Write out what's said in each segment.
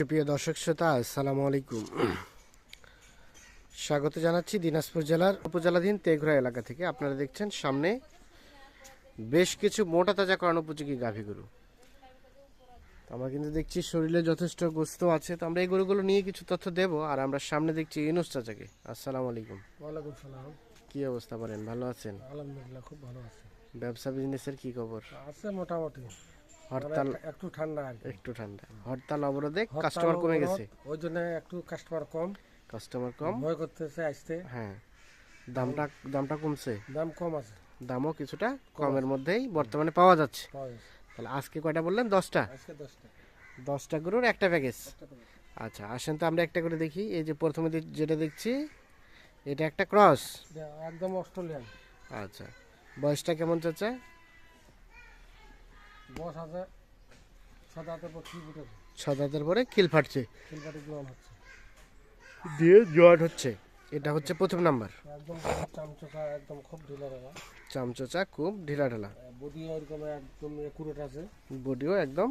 সুপ্রিয় দর্শক শ্রোতা আসসালামু আলাইকুম। স্বাগত জানাচ্ছি দিনাজপুর জেলার উপজেলাধীন তেঘরা এলাকা থেকে। আপনারা দেখছেন সামনে বেশ কিছু মোটা তাজা করানো উপযোগী গাভী গরু আমরা কিন্তু দেখছি শরীরে যথেষ্ট গোস্ত আছে। তো আমরা এই গরুগুলো নিয়ে কিছু তথ্য দেব আর আমরা সামনে দেখছি ইনুস চাচাকে। আসসালামু আলাইকুম। ওয়ালাইকুম সালাম। কি অবস্থা বলেন ভালো আছেন? আলহামদুলিল্লাহ খুব ভালো আছে। ব্যবসা বিজনেসের কি খবর? আছে মোটামুটি। হরতাল একটু ঠান্ডা একটু ঠান্ডা। হরতাল অবরোধে কাস্টমার কমে গেছে। ওই জন্য একটু কাস্টমার কম। কাস্টমার কম। ভয় করতেছে আসতে। হ্যাঁ। দামটা দামটা কমছে। দাম কম আছে। দামও কিছুটা কমের মধ্যেই বর্তমানে পাওয়া যাচ্ছে। তাহলে আজকে কয়টা বললেন? দশটা? দশটা। গরুর একটা প্যাকেজ আচ্ছা আসেন তো আমরা একটা করে দেখি। এই যে প্রথমে যেটা দেখছি এটা একটা ক্রস একদম অস্ট্রেলিয়ান। আচ্ছা। বয়সটা কেমন চাচা? বস আছে সাদা হাতে পক্ষী ফুটেছে ছ দাঁতের পরে খিল ফাটছে। জোয়ান হচ্ছে। দিয়ে জয়েন্ট হচ্ছে। এটা হচ্ছে প্রথম নাম্বার। একদম একদম খুব ঢিলা চামচোচা খুব ঢিলা ঢালা। বডি ওইরকম একদম একুরেট আছে। বডিও একদম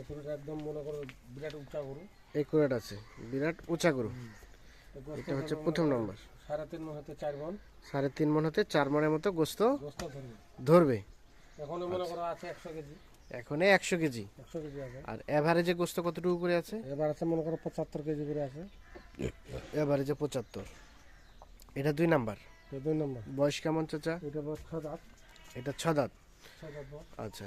একুরেট একদম মনে করো বিরাট উঁচা গরু। একুরেট আছে। বিরাট উঁচা গরু। এটা হচ্ছে প্রথম নাম্বার। সাড়ে তিন মন হতে চার মন। সাড়ে তিন মন হতে চার মনের মতো গোস্ত গোস্ত ধরবে। ধরবে। এখন মনে করো আছে একশো কেজি। এখনে একশো কেজি। একশো কেজি আছে। আর এভারেজে গোস্ত কতটুকু করে আছে? এবার আছে মনে করো পঁচাত্তর কেজি করে আছে। এভারেজে পঁচাত্তর। এটা দুই নাম্বার। দুই নম্বর। বয়স কেমন চাচা? এটা বয়স ছ দাঁত। এটা ছ দাঁত। আচ্ছা।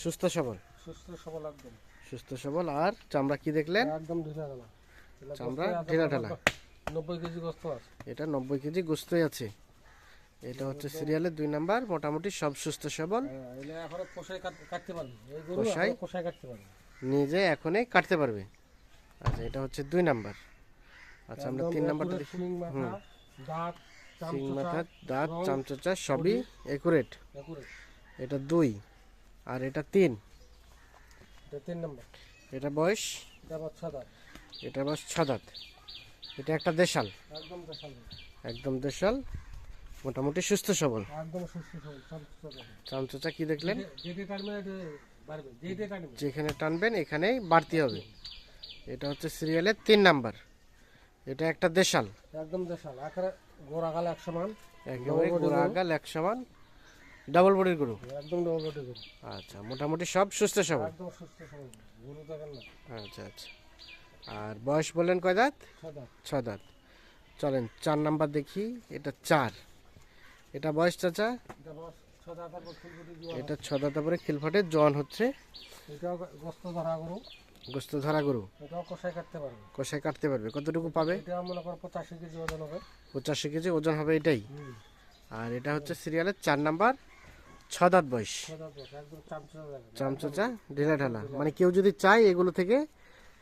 সুস্থ সবল? সুস্থ সবল একদম। সুস্থ সবল। আর চামড়া কি দেখলেন? একদম ঢিলা গেলা চামড়া ঢিলা ঢালা। নব্বই কেজি গোস্ত আছে। এটা নব্বই কেজি গোস্তই আছে। এটা হচ্ছে সিরিয়ালের দুই নাম্বার মোটামুটি সব সুস্থ সবল। হ্যাঁ, নিজে এখনই কাটতে পারবে। আচ্ছা এটা হচ্ছে দুই নাম্বার। আচ্ছা আমরা তিন নাম্বারটা দেখি। দাঁত সিং মাথা দাঁত চামচোচা সবই একুরেট। এটা দুই। আর এটা তিন। এটা তিন নম্বর। এটা বয়স? এটা বয়স ছ দাঁত। এটা একটা দেশাল। একদম দেশাল। মোটামুটি সুস্থ সবল। একদম সুস্থ সবল চামচোচা কি দেখলেন? যেখানে টানবেন এখানেই বাড়তি হবে। এটা হচ্ছে সিরিয়ালের তিন নাম্বার। এটা একটা দেশাল। একদম দেশাল। আকারে গোড়া গাল একশো মান। একেবারে বডির গরু। এক সমান ডাবল বডির গরু। একদম ডবল বডি গরু। আচ্ছা মোটামুটি সব সুস্থ সবল। একদম সুস্থ সবল। গরু দেখেন না আচ্ছা আচ্ছা। আর বয়স বললেন কয় দাঁত? ছ দাঁত। চলেন চার নাম্বার দেখি। এটা চার। এটা বয়স চাচা? এটা ছ দাঁতা পরে খিলফাটে জন হচ্ছে। গোস্ত ধরা গরু। গোস্ত ধরা গরু। এটাও কষাই কাটতে পারবে। কষায় কাটতে পারবে। কতটুকু পাবে? মনে পঁচাশি কেজি ওজন হবে। পঁচাশি কেজি ওজন হবে এটাই। আর এটা হচ্ছে সিরিয়ালের চার নাম্বার ছ দাঁত বয়স চামচোচা ঢিলা ঢালা। মানে কেউ যদি চায় এগুলো থেকে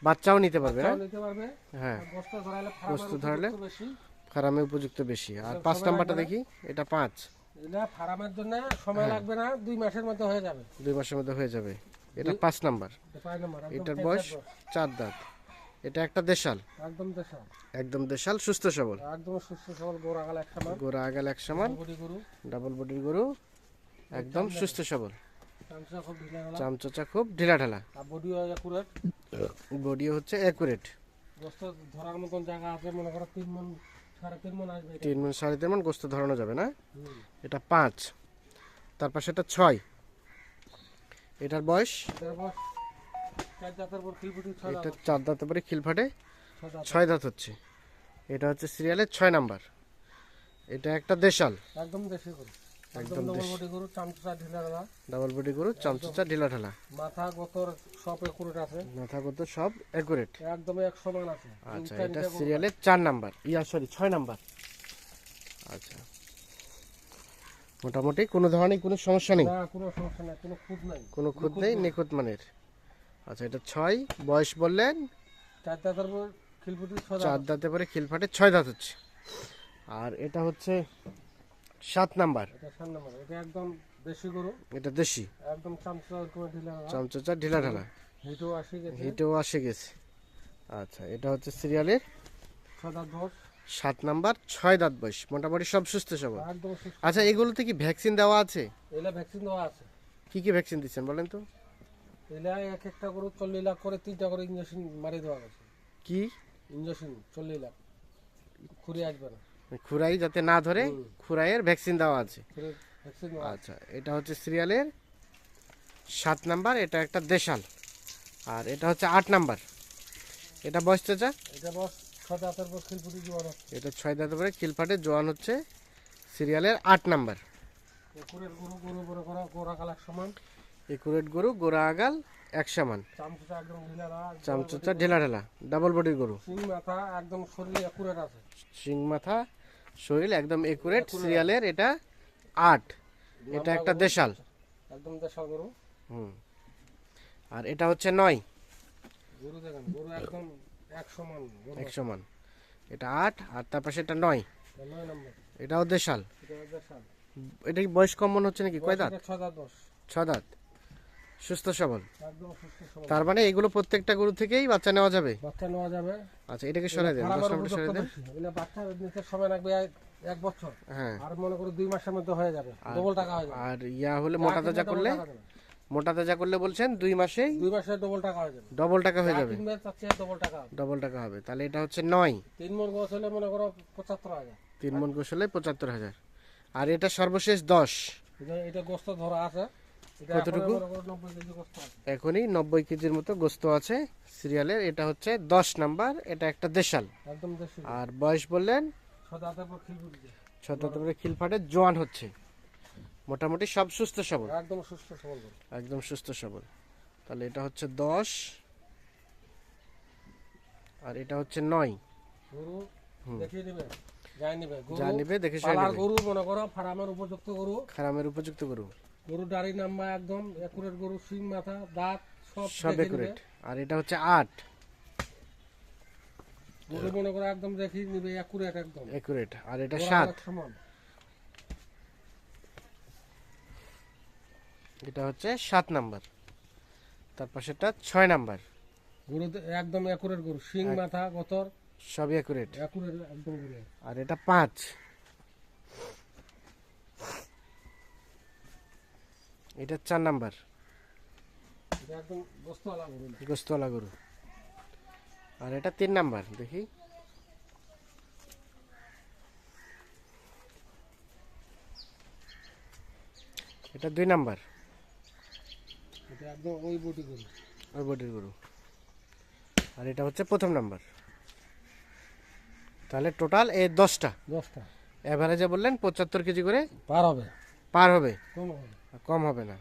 বাচ্চাও নিতে পারবে নিতে পারবে। হ্যাঁ। আর গোস্ত ধরালে ফার্মে উপযুক্ত বেশি। আর পাঁচ নাম্বারটা দেখি এটা পাঁচ। এটা ফার্মের জন্য সময় হ্যাঁ। লাগবে না দুই মাসের মধ্যে হয়ে যাবে। দুই মাসের মধ্যে হয়ে যাবে। এটা পাঁচ নাম্বার। এটার বয়স চার দাঁত। এটা একটা দেশাল। একদম দেশাল। একদম দেশাল সুস্থ সবল। একদম সুস্থ সবল গোড়া গাল একটা মান গোড়া আগাল এক সমান। বডি গরু ডাবল বডির গরু একদম সুস্থ সবল। চামচা খুব ঢিলা গলা চামচোচা খুব ঢিলা ঢালা। আর বডি একুরেট বডিও হচ্ছে অ্যাকুরেট ধরার মতন জায়গা আছে মনে করো তিন মন তিন মন সাড়ে তিন মন গোস্ত ধরানো যাবে না। এটা পাঁচ। তারপর সেটা ছয়। এটার বয়স? এটা চার পর ফুটি ছয় দাঁত, পরে খিলফাটে ছয় দাঁত। হচ্ছে। এটা হচ্ছে সিরিয়ালের ছয় নাম্বার। এটা একটা দেশাল। একদম দেশে একদম ডবল বডি গরু চামচা ঢিলা গলা ডাবল বডি গরু চামচোচা ঢিলা ঢালা। মাথা গোতর সব একুরেট আছে। মাথা সব একদম এক সমান আছে। আচ্ছা এটা। চার নাম্বার। Yeah sorry number. আচ্ছা। মোটামুটি কোনো ধরনের কোনো সমস্যা নেই? না কোনো সমস্যা নাই কোনো নাই। কোনো খুঁত নেই নিখুঁত মানের। আচ্ছা এটা ছয় বয়স বললেন? চার জাতের পর খিলফুটি ছয় চার দাঁত দাঁতে পরে খিলফাটে ছয় দাঁত হচ্ছে। আর এটা হচ্ছে সাত নাম্বার। এটা সাত নম্বর। এটা একদম দেশি গরু। এটা দেশি। একদম চামচা ঢিলা ঢিলা। হিটও আসি গেছে। হিটেও আসে গেছে। আচ্ছা এটা হচ্ছে সিরিয়ালের সাত নাম্বার ছয় দাঁত বয়স। মোটামুটি সব সুস্থ সবল। আচ্ছা এগুলোতে কি ভ্যাকসিন দেওয়া আছে? এগুলা ভ্যাকসিন দেওয়া আছে। কি কি ভ্যাকসিন দিচ্ছেন বলেন তো? এলা এক একটা গরু চল্লিশ লাখ করে তিনটা করে ইঞ্জেকশন মারি দেওয়া গেছে কি? ইঞ্জেকশন চল্লিশ লাখ। ঘুরে আসবে না। খুরাই যাতে না ধরে খুরাইয়ের ভ্যাকসিন দেওয়া আছে। আচ্ছা এটা হচ্ছে সিরিয়ালের সাত নাম্বার এটা একটা দেশাল। আর এটা হচ্ছে আট নাম্বার। এটা বয়স চাচা এটা বস ছয় দাঁতের পর কিলফাটে জোয়ান হচ্ছে। সিরিয়ালের আট নাম্বার। গরু গরু একুরেট গরু গোড়া আগাল এক সমান। চামচুচা ঢেলা ঢেলা ডাবল বডির গরু। সিং মাথা একদম শরীরে একুরেট আছে। শিং মাথা শরীর একদম একুরেট সিরিয়ালের এটা আট। এটা একটা দেশাল। একদম দেশাল গরু। হুম। আর এটা হচ্ছে নয়। গরু দেখেন গরু একদম এক সমান গরু এক সমান এটা আট আর তার পাশে এটা নয়। এটাও দেশাল। এটা কি বয়স কম মনে হচ্ছে নাকি? কয় দাঁত? ছ দাঁত। সুস্থ সবল। তার মানে এগুলো প্রত্যেকটা গরু থেকেই বাচ্চা নেওয়া যাবে? বাচ্চা নেওয়া যাবে। আচ্ছা এটাকে সরাই দেন দশ খারাপের সরাই দেন। এগুলো বাচ্চা নিতে সময় লাগবে এক- বছর। হ্যাঁ। আর মনে করো দুই মাসের মধ্যে হয়ে যাবে ডবল টাকা হয়ে যাবে। আর ইয়া হলে মোটা তাজা করলে? মোটা তাজা করলে বলছেন দুই মাসেই? দুই মাসে ডবল টাকা হয়ে যাবে। ডবল টাকা হয়ে যাবে। কিনবে তার চেয়ে ডবল টাকা ডবল টাকা হবে। তাহলে এটা হচ্ছে নয়। তিন মন গোছ হলে মনে করো পঁচাত্তর হাজার। তিন মন কৌশলে পঁচাত্তর হাজার। আর এটা সর্বশেষ দশ। এটা- এটা গোস্ত ধরা আছে। এটা কতটুকু? এখনই নব্বই কেজির মতো গোস্ত আছে সিরিয়ালের। এটা হচ্ছে দশ নাম্বার এটা একটা দেশাল। আর বয়স বললেন? খিলফাটে জোয়ান হচ্ছে। মোটামুটি সব সুস্থ সবল। একদম সুস্থ সবল একদম সুস্থ সবল। তাহলে এটা হচ্ছে দশ। আর এটা হচ্ছে নয়। যা নিবে দেখে গরু মনে করো ফার্মের উপযুক্ত গরু। খারামের উপযুক্ত গরু। গরু দাড়ি নাম্বা একদম একুরেট গরু সিং মাথা দাঁত সব সব একুরেট। আর এটা হচ্ছে আট। গরু মনে করো একদম দেখি নিবে একুরেট একদম। একুরেট। আর এটা সাত। সমান। এটা হচ্ছে সাত নাম্বার। তার পাশেটা ছয় নাম্বার। গরু একদম একুরেট গরু সিং মাথা গতর। সবই একুরেট। একুরেট একদম আর এটা পাঁচ। এটা চার নাম্বার। বস্তুওয়ালা গরু আর এটা তিন নাম্বার দেখি। এটা দুই নাম্বার। এটা একদম ওই গরু। ওই বডির গরু। আর এটা হচ্ছে প্রথম নাম্বার। তাহলে টোটাল এই দশটা। দশটা। অ্যাভারেজে বললেন পঁচাত্তর কেজি করে পার হবে। পার হবে। কম হবে। কম হবে না।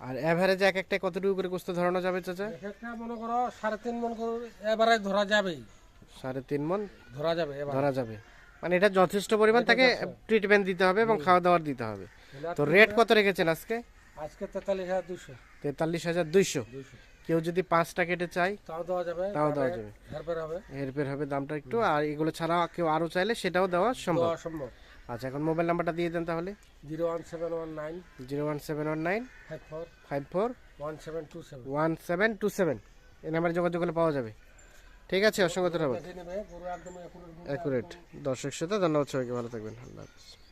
আর অ্যাভারেজে এক একটা কতটুকু করে গোস্ত ধরানো যাবে চাচা? একটা মনে করো সাড়ে তিন মন গরু এবারে ধরা যাবেই। সাড়ে তিন মন? ধরা যাবে ধরা যাবে। মানে এটা যথেষ্ট পরিমাণ তাকে ট্রিটমেন্ট দিতে হবে এবং খাওয়া দাওয়ার দিতে হবে। তো রেট কত রেখেছেন আজকে? আজকে তেতাল্লিশ হাজার দুশো তেতাল্লিশ হাজার দুইশো। কেউ যদি পাঁচটা কেটে চায় তাও দেওয়া যাবে। তাও দেওয়া যাবে। হেরফের হবে। এরপর হবে দামটা একটু আর এগুলো ছাড়া কেউ আরও চাইলে সেটাও দেওয়া সম্ভব। সম্ভব। আচ্ছা এখন মোবাইল নাম্বারটা দিয়ে দেন তাহলে। Zero one seven one nine. Zero one seven one nine. Five four. Five four. One seven two seven. One seven two seven. এই নাম্বারে যোগাযোগ করলে পাওয়া যাবে। ঠিক আছে অসংখ্য ধন্যবাদ। অ্যাকুরেট দর্শক শ্রোতা ধন্যবাদ সবাইকে ভালো থাকবেন। আল্লাহ হাফিজ।